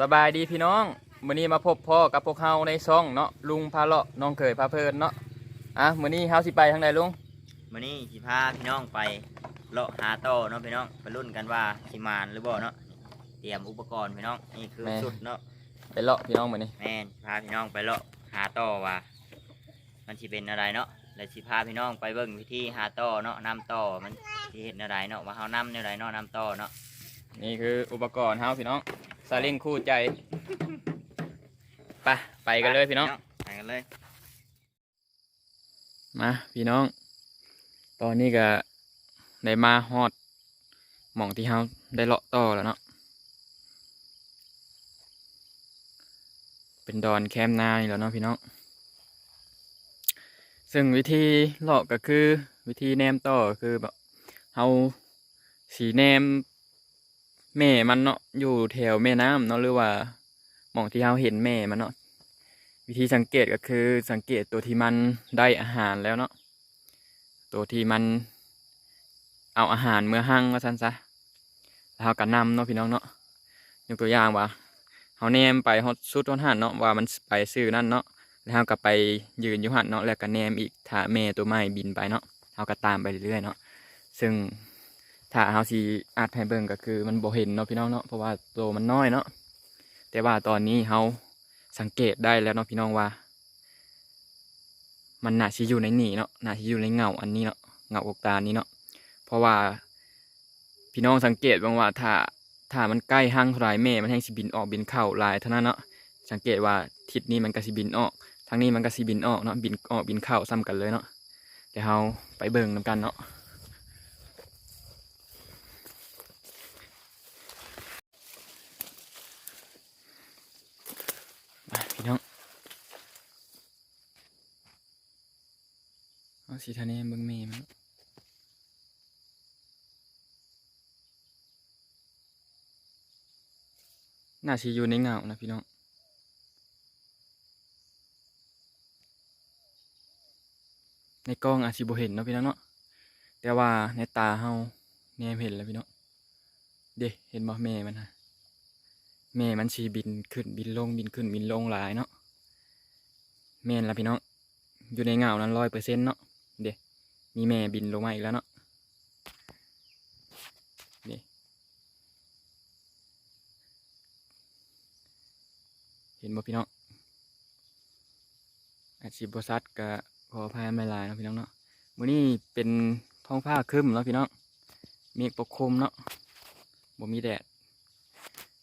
สบายดีพี่น้องมื้อนี้มาพบพ่อกับพวกเฮาในช่องเนาะลุงพาเลาะน้องเคยพาเพลินเนาะอะมื้อนี้เฮาสิไปทางใดลุงมื้อนี้สิพาพี่น้องไปเลาะหาต่อเนาะพี่น้องไปรุ่นกันว่าสิมานหรือบ่เนาะเตรียมอุปกรณ์พี่น้องนี่คือสุดเนาะไปเลาะพี่น้องมื้อนี้แม่นสิพาพี่น้องไปเลาะหาต่อว่า มันสิเป็นอะไรเนาะแล้วสิพาพี่น้องไปเบิ่งวิธีหาต่อเนาะนำต่อมันสิเฮ็ดอะไรเนาะว่าเฮานำแนวใดเนาะนำต่อเนาะนี่คืออุปกรณ์เฮาพี่น้อง ซาเล้งคู่ใจไปไปกันเลยพี่น้อง ไปกันเลย มาพี่น้อง ตอนนี้ก็ได้มาฮอดหม่องที่เฮาได้เลาะต่อแล้วเนาะ เป็นดอนแคมนานี่แหล้วเนาะพี่น้อง ซึ่งวิธีเลาะก็คือวิธีแนมต่อก็คือแบบเฮาสีแนม แม่มันเนาะอยู่แถวแม่น้ำเนาะหรือว่าหมองที่เฮาเห็นแม่มันเนาะวิธีสังเกตก็คือสังเกตตัวที่มันได้อาหารแล้วเนาะตัวที่มันเอาอาหารเมื่อหั่งว่าซั่นซะแล้วเฮาก็นำเนาะพี่น้องเนาะยกตัวอย่างว่าเฮาแนมไปฮอดสุดฮอดหันเนาะว่ามันไปซื้อนั่นเนาะแล้วเราก็ไปยืนอยู่หันเนาะแล้วก็แนมอีกถ้าแม่ตัวใหม่บินไปเนาะเราก็ตามไปเรื่อยๆเนาะซึ่ง ถ้าเราสีอัดให้เบิ่งก็คือมันบ่เห็นเนาะพี่น้องเนาะเพราะว่าตัวมันน้อยเนาะแต่ว่าตอนนี้เราสังเกตได้แล้วเนาะพี่น้องว่า มันน่าสิอยู่ในนี่เนาะน่าสิอยู่ในเงาอันนี้เนาะเงาอกตานี้เนาะเพราะว่าพี่น้องสังเกตบ้างว่าถ้าถ้ามันใกล้ห้างเท่าไรแม่มันแห้งสิบินออกบินเข้าลายเท่านั้นเนาะสังเกตว่าทิศนี้มันก็สิบินออกทางนี้มันก็สิบินออกเนาะบินออกบินเข้าซ้ำกันเลยเนาะเดี๋ยวเราไปเบิ่งนำกันเนาะ พี่น้องเอาสีทะเนเบิ่งเมมันนาะน่าสิอยู่ในเงานะพี่น้องในกล้องอาจสิบ่เห็นเนาะพี่น้องเนาะแต่ว่าในตาเฮาแนมเห็นแล้วพี่น้องเด้เห็นบ่แม่มันฮะ แม่มันสิบินขึ้นบินลงบินขึ้นบินลงหลายเนาะแม่นละพี่น้องอยู่ในเงานั้นร้อยเปอร์เซ็นต์เนาะเด้มีแม่บินลงมาอีกแล้วเนาะเด้เห็นบ่พี่น้องอาจสิบ่ซัดกะขออภัยไม่ลายนะพี่น้องเนาะมื้อนี้เป็นท้องฟ้าครึ้มเนาะพี่น้องเมฆปกคลุมเนาะบ่มีแดด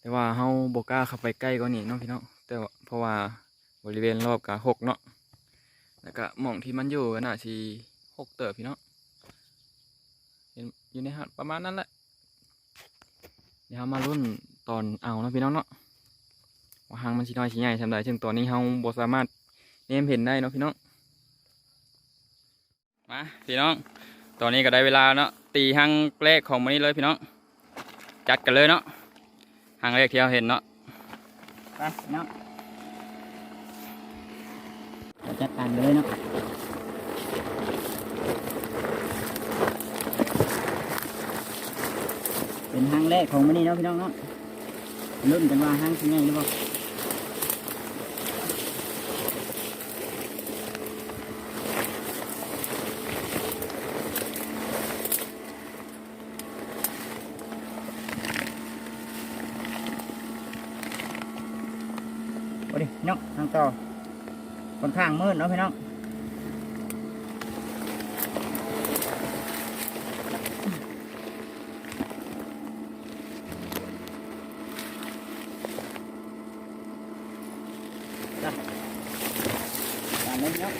แต่ว่าเฮาบ่กล้าเข้าไปใกล้กว่านี้เนาะพี่น้องแต่เพราะว่าบริเวณรอบกะหกเนาะแล้วก็หม่องที่มันอยู่ก็น่าสิหกเติบพี่น้องเห็นอยู่ในหาดประมาณนั้นแหละเดี๋ยวเรามารุ่นตอนเอาเนาะพี่น้องเนาะว่าหางมันสิน้อยสิใหญ่ซำใดซึ่งตอนนี้เฮาบ่สามารถเนมเห็นได้เนาะพี่น้องมาพี่น้อง ตอนนี้ก็ได้เวลาเนาะตีหางแรกของวันนี้เลยพี่น้องจัดกันเลยเนาะ หางแรกที่เราเห็นเนาะไปเนาะจัดการเลยเนาะเป็นห้างแรกของมันนี่เนาะพี่น้องเนาะรุ่นกันว่าห้างที่ไงหรือเปล่า โอ้ดิพี่น้องทางต่อค่อนข้างมืดเนาะพี่น้องจ้ะตามเลยพี่น้อง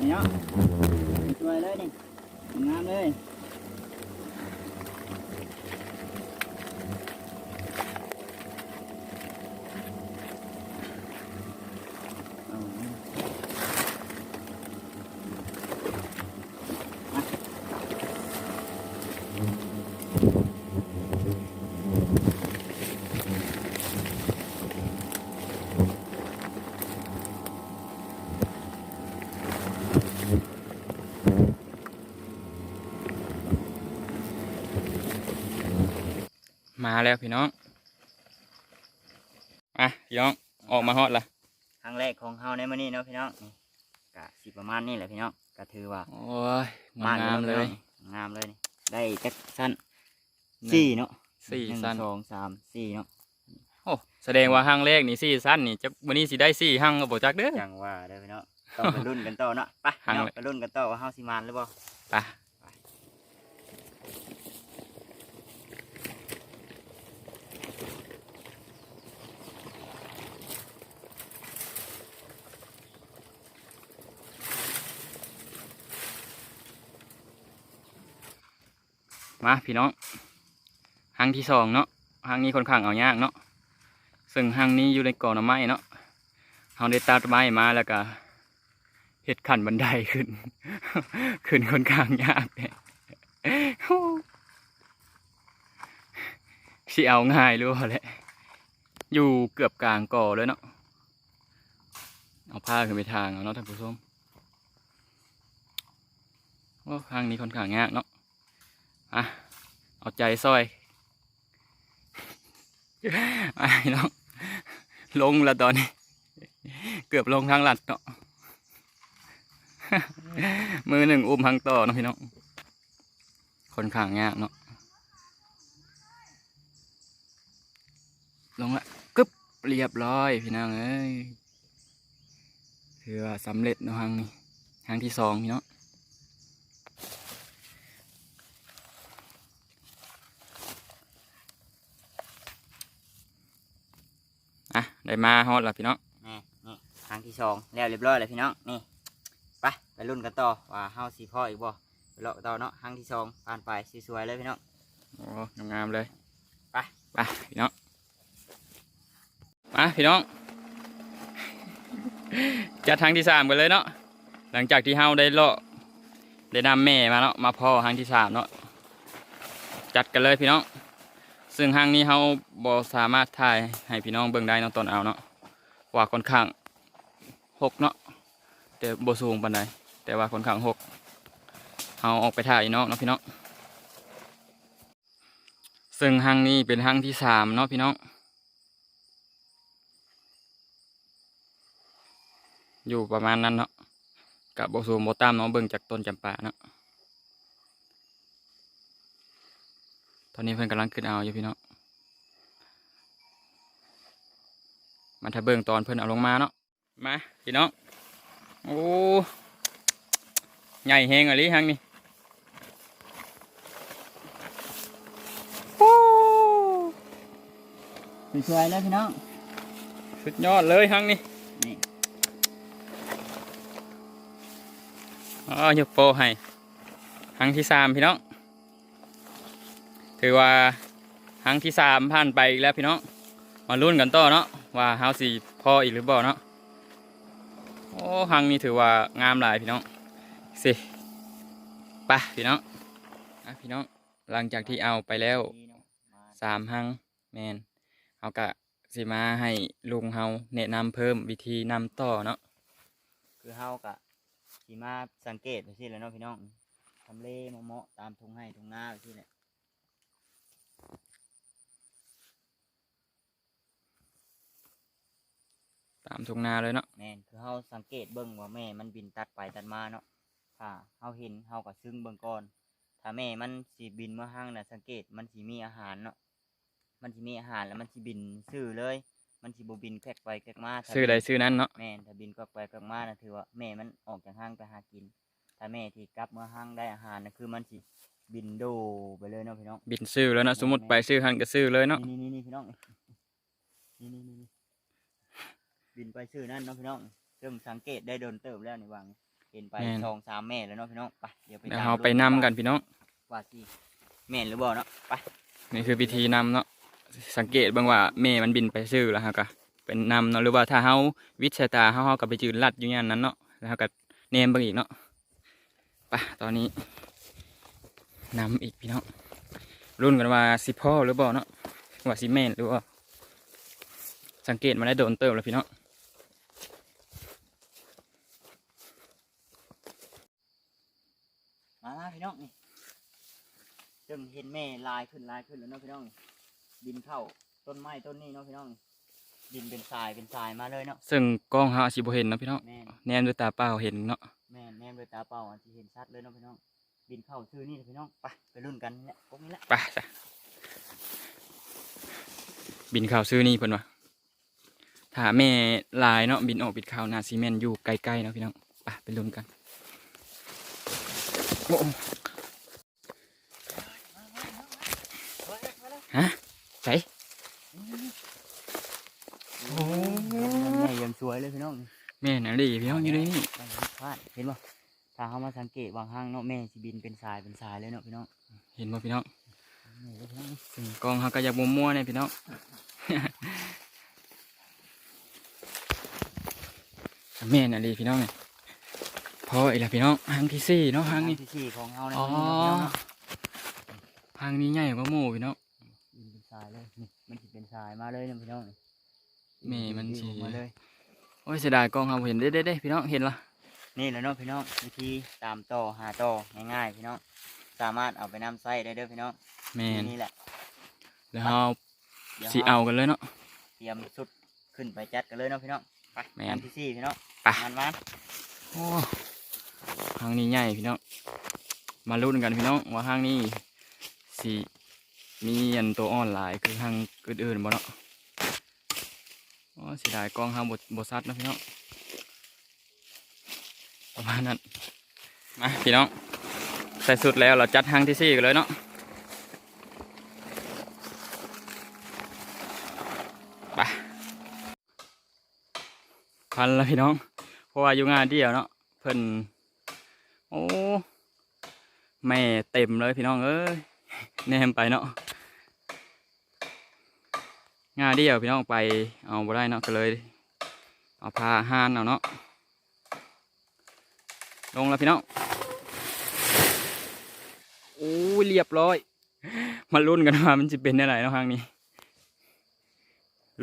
นี่ เนาะสวยเลยนี่งามเลย มาแล้วพี่น้องอะพี่น้องออกมาฮอดละครั้งแรกของเฮาในมื้อนี้เนาะพี่น้องนี่กะสิประมาณนี้แหละพี่น้องก็ถือว่าโอ้ยงามงามเลยงามเลยนี่ได้จักสั้นสี่เนาะสี่หนึ่งสั้นสองสามสี่เนาะโอ้แสดงว่าห้างแรกนี่สี่สั้นนี่จะวันนี้สิได้สี่ห้างก็บ่จักเด้อจังว่าเด้อพี่น้องต้องไปรุ่นกันต่อเนาะไปหังเนาะเลยไปรุ่นกันต่อว่าเฮาสิมานหรือบ่ไป มาพี่น้องห้างที่สองเนาะห้างนี้ค่อนข้างเอายากเนาะซึ่งห้างนี้อยู่ในกอหน่อไม้เนาะเราได้ตัดไม้มาแล้วก็เฮ็ดขันบันไดขึ้น ขึ้นค่อนข้างยากเนี่ยสิเอาง่ายรือว่าแหละอยู่เกือบกลางก่อเลยเนาะเอาผ้าขึ้นไปทางเอาเนาะท่านผู้ชมโอ้ข้างนี้ค่อนข้างยากเนาะ อะเอาใจซอยไอ้น้องลงแล้วตอนนี้ เกือบลงทางหลัดเนาะมือหนึ่งอุ้มทางต่อนะพี่น้องคนข้างยากเนาะลงละกึบเรียบร้อยพี่น้องเอ้ยถือว่าสำเร็จเนาะทางนี้ทางที่สองพี่น้อง ได้มาฮอดแล้วพี่น้องนี่นี่ครั้งที่สองแล้วเรียบร้อยเลยพี่น้องนี่ไปไปรุ่นกันต่อว่าเฮาสิพ่ออีกบ่ไปเลาะต่อเนาะครั้งที่สองผ่านไปสวยๆเลยพี่น้องโอ้งามๆเลยไปไปพี่น้องมาพี่น้องจัดทางที่สามกันเลยเนาะหลังจากที่เฮาได้เลาะได้นำแม่มาเนาะมาพ่อทางที่สามเนาะจัดกันเลยพี่น้อง ซึ่งห้างนี้เฮาบ่สามารถถ่ายให้พี่น้องเบิ่งได้นาะตอนเอาเนาะว่าค่อนข้างหกเนาะแต่บ่สูงปานใดแต่ว่าค่อนข้างหกเฮาออกไปถ่ายเนาะเนาะพี่น้องซึ่งห้างนี้เป็นห้างที่สามเนาะพี่น้องอยู่ประมาณนั้นเนาะกับบสูมโบตามเนาะเบิ่งจากต้นจำปาเนาะ ตอนนี้เพิ่นกำลังขึ้นเอาอยู่พี่น้องมาถ้าเบิ่งตอนเพิ่นเอาลงมาเนาะมาพี่น้องโอ้ใหญ่แหงอะไรห้างนี้โอ้สวยๆเลยพี่น้องสุดยอดเลยห้างนี้นี่อ๋อยกโปรให้ครั้งที่สามพี่น้อง ถือว่าครั้งที่สามผ่านไปอีกแล้วพี่น้องมาลุ้นกันต่อเนาะว่าเฮาสีพออีกหรือเปล่าเนาะโอ้ครั้งนี้ถือว่างามหลายพี่น้องสิไปพี่น้องอะพี่น้องหลังจากที่เอาไปแล้วนี่เนามาสามหังแมนเอากะสิมาให้ลุงเฮาแนะนำเพิ่มวิธีนำต่อเนาะคือเฮากะสิมาสังเกตไปสิแล้วเนาะพี่น้องทำเลเหมาะๆตามทุ่งไร่ทุ่งนาไปสิแหละามทุ่งนาเลยเนาะแม่นคือเฮาสังเกตเบิ่งว่าแม่มันบินตัดไปตัดมาเนาะถ้าเฮาเห็นเฮาก็ซึ้งเบิ่งก่อน ถ้าแม่มันสิบินมาห้างน่ะสังเกตมันสิมีอาหารเนาะมันสิมีอาหารแล้วมันสิบินซื่อเลย มันสิบ่บินแกกไปแกกมาถ้าซื้อใดบินซื้อนั้นเนาะแม่นถ้าบินแกกไปแกกมาน่ะถือว่าแม่มันออกจากห้างไปหากิน ถ้าแม่ที่กลับมาห้างได้อาหารน่ะคือมันสิบินโดไปเลยเนาะพี่น้อง บินซื้อแล้วเนาะสมมติไปซื้อหันก็ซื้อเลยเนาะ นี่นี่นี่พี่น้อง นี่นี่นี่ นี่บินไปชื่อนั่นเนาะพี่น้องเริ่มสังเกตได้โดนเติมแล้วนี่วางเห็นไปสองสามแม่แล้วเนาะพี่น้องไปเดี๋ยวไปเดี๋ยวตมเฮาไปนำกันพี่น้อง ว่าสิแม่นหรือบ่เนาะไปนี่คือวิธีนำเนาะสังเกตเบางว่าแม่มันบินไปซื้อแล้วเฮาก็เป็นนำเนาะหรือว่าถ้าเฮาวิทยาตาเฮาเฮาก็ไปยืนลัดอยู่อย่างนั้นเนาะแล้วเฮาก็เนมเบิ่งอีกเนาะไปตอนนี้นำอีกพี่น้องรุ่นกันว่าสิพ่อหรือเปล่าเนาะว่าสิแม่นหรือว่าสังเกตมาได้โดนเติมแล้วพี่เนาะ มามาพี่น้องนี่จึงเห็นแม่ลายขึ้นลายขึ้นแล้วเนาะพี่น้องนี่ดินเข้าต้นไม้ต้นนี้เนาะพี่น้องนี่ดินเป็นทรายเป็นทรายมาเลยเนาะซึ่งกล้องเฮาอาจสิบ่เห็นเนาะพี่เนาะแม่นแนมด้วยตาเปล่าเห็นเนาะแม่นแม่นด้วยตาเปล่าอาจจะเห็นชัดเลยเนาะพี่น้องดินเข้าชื่อนี่เลยพี่น้องไปไปรุ่นกันเนี่ยพวกนี้แหละไปจ้ะบินข่าวซื้อนี่เพิ่นว่าถ้าแม่ลายเนาะบินออกบิดข่าวนาซีเมนอยู่ไกลๆเนาะพี่น้องไปไปลุ้นกันโอ้ ฮะใส่โอ้แม่ยังสวยเลยพี่น้องนี่แม่น่ะดิพี่น้องอยู่ในนี่ไปพลาดเห็นป่ะถ้าเขามาสังเกตบางห้างเนาะแม่สิบินเป็นทรายเป็นทรายเลยเนาะพี่น้อง เห็นบ่พี่น้องนี่เลยพี่น้องซึ่งกล้องเฮาก็อยากมัวๆเนี่ยพี่น้องแม่น่ะดิพี่น้องเนี่ย พออีกแล้วพี่น้องหางที่สี่เนาะหางนี้ที่สี่ของเขานะอ๋อพี่น้องเนาะหางนี้ใหญ่กว่าหมู่พี่น้องบินเป็นทรายเลยนี่มันสิเป็นทรายมาเลยเนาะพี่น้องนี่แม่มันสิบิออกมาเลยโอ้ยเสียดายกล้องเราบ่เห็นเด้เด้เด้พี่น้องเห็นละนี่แหละเนาะพี่น้องวิธีตามต่อหาต่อง่ายๆพี่น้องสามารถเอาไปนำไส้ได้เด้อพี่น้องแม่นนี่แหละแล้วเราดี๋ยวสิเอากันเลยเนาะเตรียมสุดขึ้นไปจัดกันเลยเนาะพี่น้องไปแม่นอัที่สี่พี่น้องไปมันมันโอ้ หางนี้ใหญ่พี่น้อง มาลุ้นกันพี่น้องว่าห้างนี้สิมีอันตัวอ่อนหลายคือห้างอื่นๆบ่เนาะอ้เสีดายกล้องเฮาบ่บ่ซัดนะพี่น้องประมาณนั้นมาพี่น้องใส่สุดแล้วเราจัดห้างที่สี่กันเลยเนาะไปพันล้วพี่น้อง เพราะว่าอยู่งานเดียวเนาะเพิ่น โอ้แม่เต็มเลยพี่น้องเอ้ยแนมไปเนาะงานเดียวพี่น้องไปเอาบ่ได้เนาะก็เลย เอาพาหานเอาเนาะลงแล้วพี่น้องโอ้ยเรียบร้อย มาลุ้นกันว่ามันจะเป็นอะไรเนาะครั้งนี้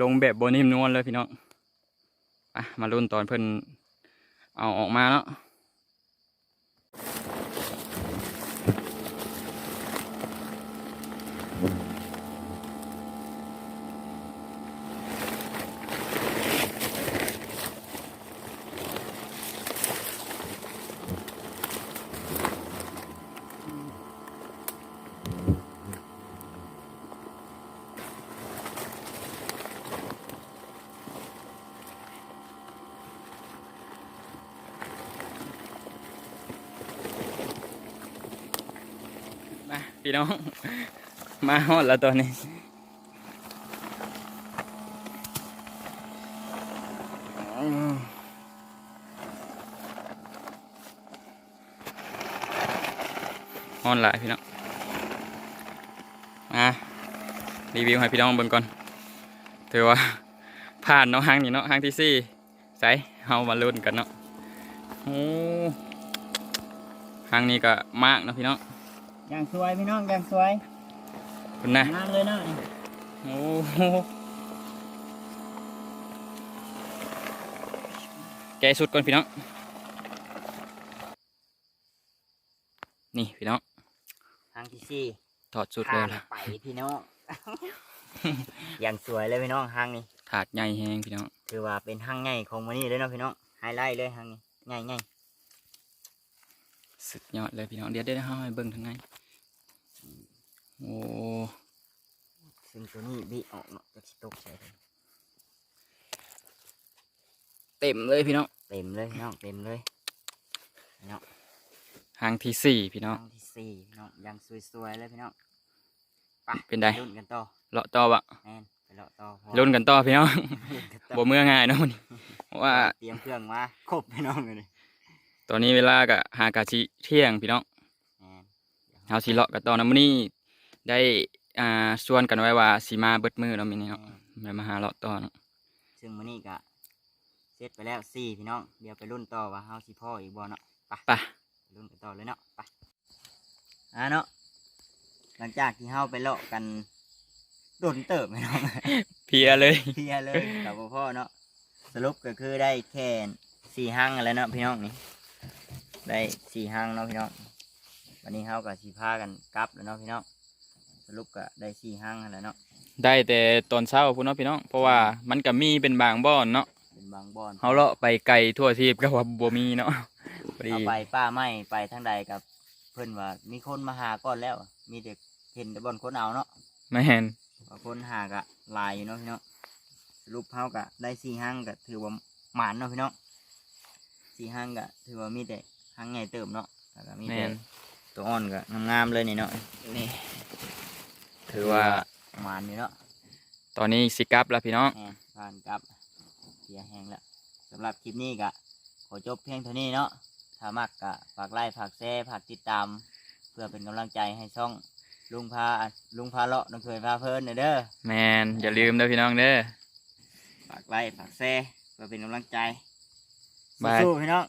ลงแบบโบนิ่มนวลเลยพี่น้องอะมาลุ้นตอนเพิ่นเอาออกมาเนาะ พี่น้อง มาฮอดแล้วตอนนี้ฮอดหลายพี่น้องมารีวิวให้พี่น้องเบิ่งก่อนถือว่าผ่านเนาะห้างนี้เนาะห้างที่สี่ใส่เอามาลุ้นกันเนาะโอ้ห้างนี้ก็มากเนาะพี่น้อง อย่างสวยพี่น้องอย่างสวยคุณนะงามเลยเนาะนี่โอ้โหแกะสุดก่อนพี่น้อง นี่พี่น้อง ทางที่สี่ถอดสุดแล้วผ่านล่ะไปพี่น้อง อย่างสวยเลยพี่น้องห้างนี้ถาดใหญ่แหงพี่น้อง ถือว่าเป็นห้างใหญ่ของมันนี่เลยเนาะพี่น้อง ไฮไลท์เลยห้างนี้ใหญ่ใหญ่สุดยอดเลยพี่น้อง เดี๋ยวเดี๋ยวให้เบิ่งทางใน โอ้ซึ่งตัวนี้บิออกเนาะจะสิตกใส่เต็มเลยพี่น้องเต็มเลยพี่น้องเต็มเลยหางที่สี่พี่น้องห้างที่สี่พี่น้องอย่างสวยๆเลยพี่น้องไปเป็นไดรุ่นกันต่อเลาะต่อวะแมนไปเลาะต่อพอลุ้นกันต่อพี่น้องลุ้นกันต่อบ่เมื่อง่ายเนาะมันเพราะว่าเตรียมเครื่องมาครบพี่น้องเลยตอนนี้เวลาก็หากะชิเที่ยงพี่น้องแมนเฮาสิเลาะกันต่อนะมื้อนี้ ได้อ่าชวนกันไว้ว่าสิมาเบิดมื้อเนาะมื้อนี้เนาะแม่นแม่มาหาเลาะต่อเนาะซึ่งมื้อนี้ก็เสร็จไปแล้วสี่พี่น้องเดี๋ยวไปรุ่นต่อว่าเฮาสิพ่ออีกบ่เนาะไปไปรุ่นกันต่อเลยเนาะไปอ่าเนาะหลังจากที่เฮาไปเลาะกันโดนเติบไหมน้อง เพลียเลย เพลียเลยกับพ่อเนาะสรุปก็คือได้แค่สี่ห้างอะไรเนาะพี่น้องนี่ได้สี่ห้างเนาะพี่น้องวันนี้เฮากับสีพากันกลับแล้วเนาะพี่น้องส รุปก็ได้สี่ห้างแล้วเนาะได้แต่ตอนเช้าพุ่นเนาะพี่น้องเพราะว่ามันก็มีเป็นบางบ่อนเนาะเป็นบางบอนเฮาเลาะไปไกลทั่วทีบก็ว่าบ่มีเนาะพอดีเอาไปป้าไม่ไปทางใดกับเพิ่นว่ามีคนมาหาก่อนแล้ว มีแต่เห็นแต่บอนคนเอาเนาะแม่นว่าคนหากะหลายอยู่เนาะพี่น้องสรุปเฮากะได้สี่ห้างกะถือว่าหมานเนาะพี่น้องสี่ห้างกะถือว่ามีแต่ห้างใหญ่เติมเนาะแล้วก็มีแม่แต่นตัวอ่อนกะงามๆเลยนี่เนาะนี่ ถือว่าหมานอยู่เนาะตอนนี้สิกลับแล้วพี่น้องแหมผ่านกลับเสียแห้งแล้วสำหรับคลิปนี้กะขอจบเพียงเท่านี้เนาะถ้ามักกะฝากไลค์ฝากแชร์ฝากติดตาม เพื่อเป็นกำลังใจให้ช่องลุงพาลุงพาเลาะน้องเคยพาเพลินเด้อแมนอย่าลืมเด้อพี่น้องเด้อฝากไลค์ฝากแชร์เพื่อเป็นกำลังใจบาย สู้ๆพี่น้อง